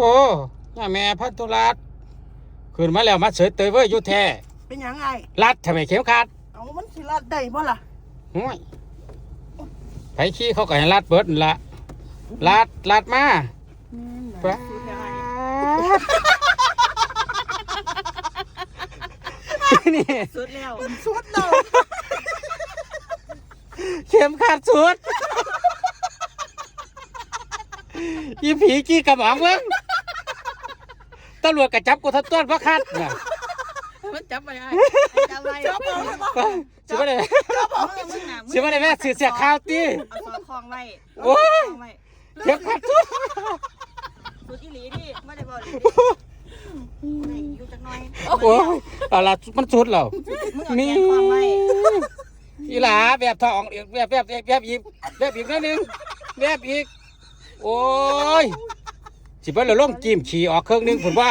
หย่าแม่พันธุรัตน์ขึ้นมาแล้วมาเสยเตยเว้ยอยู่แท้เป็นหยังไงรัดทำไมเข็มขัดเอามันสิรัดได้บ่ล่ะห่วยไผขี้เขาก็ให้รัดเบิดนั่นละรัดรัดมาป๊าดนี่สุดแล้วสุดเราเข็มขัดสุด อีผีกี้กระหม่อมเบิ้ง ตำรวจกระจับกูทัดต้นพระคัดน่ะมันจับไปไอ้จับไปจับเอาเลยบ่สิบ่ได้มึงหนามึงสิบ่ได้แม่ซื้อเสียข้าวตีเอาซอคล้องไว้โอ้ยคล้องไว้เข็มขัดสุดสุดอีหลีนี่ไม่ได้บอกเลยนี่อยู่จักหน่อยโอ้ยเอาล่ะมันสุดแล้วมึงเอามีแขนคล้องไว้อีหลาแบบทองอีกแบบแบบแบบแบบอีกแบบอีกนิดนึงแบบอีก โอ้ย สิเบิ่นแล้วลงจิ้มขี่ออกเครื่องนึงผมว่า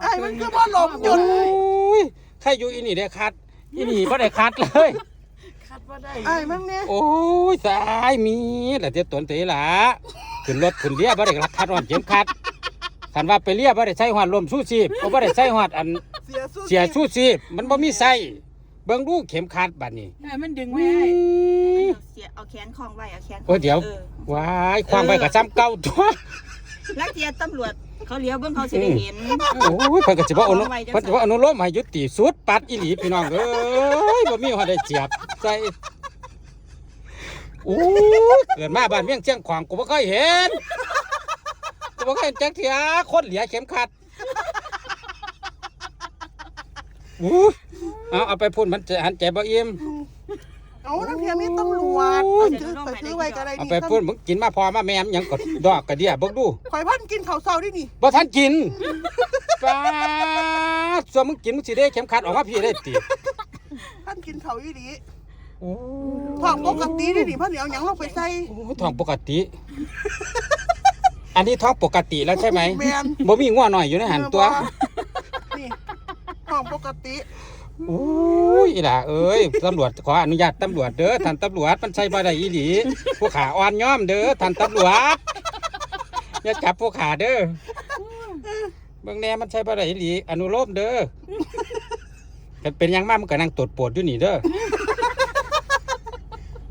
ไอ้มันคือบ่หลบหยุโอ้ดยใครอยู่อีนี่ได้คัดอีนี่บ่ได้คัดเลยคัดว่าได้ไอ้มันเนี่ยโอ้ยสายมีละเดี๋ยวตนเตะหละขึ้นรถขึ้นเรียบ่ได้รักคัดอ่อนเข็มขัดคันว่าไปเรียบ่ได้ใช้หอดลมสู้ชีพบ่ได้ใช้หอดอันเสียสุดเสียสู้ชีพมันบ่มีไส้เบิ่งดูเข็มขัดบัดนี้ไอ้มันดึงอุ้ไว้ ขนคล้องไว้เอาแขนโอ้ยเดี๋ยว ออ ว้ายความไปกับซ้ำเก่าตัวลักเทียตำรวจเขาเลี้ยวเบิ่งเขาสิได้เห็น โอ้ยเพิ่นก็สิว่าอนุเอาไว้จังเพิ่นสิว่าอนุโลมให้ยุติสุดปัดอีหลีพี่น้องเอ้ยบ่มีว่าได้เจียบใจโอ้ยเกิดมาบ้านเมียงเชียงขวางกูบ่เคยเห็นกูบ่เคยเห็นจักเที่ยคนเหลียเข็มขัดโอ้ยเอาเอาไปพูดมันจะหันใจบ่อิ่ม เอานักเทียมีตำรวจเอาถือไปถือไว้ก็ได้เอานี่ไปพูดมึงกินมาพอมาแม่มหยังก็ดอกกระเดียเบิ่งดูข่อยพันกินข้าวเช้าดินี่บ่ทันกินป้าดส่วนมึงกินมึงสิได้เข็มขัดออกมาพี่ได้ติพันกินข้าวอีหลีโอ้ท้องปกติดินี่พันสิเอาหยังลงไปใส่โอ้ท้องปกติ อันนี้ท้องปกติแล้วใช่ไหมแม่นบ่มีง่วหน่อยอยู่ในหันตัวนี่้องปกติโอ้ยอีหล่ะเอ้ยตำรวจขออนุญาตตำรวจเด้อท่านตำรวจมันใช่บ่ได้อีหลีผู้ขาอ่อนย่อมเด้อท่านตำรวจอย่าจับผู้ขาเด้อเบื้องแน่มันใช่บ่ได้อีหลีอนุโลมเด้อเป็นยังมากมันก็นั่งตรวจปวดอยู่นี่เด้อ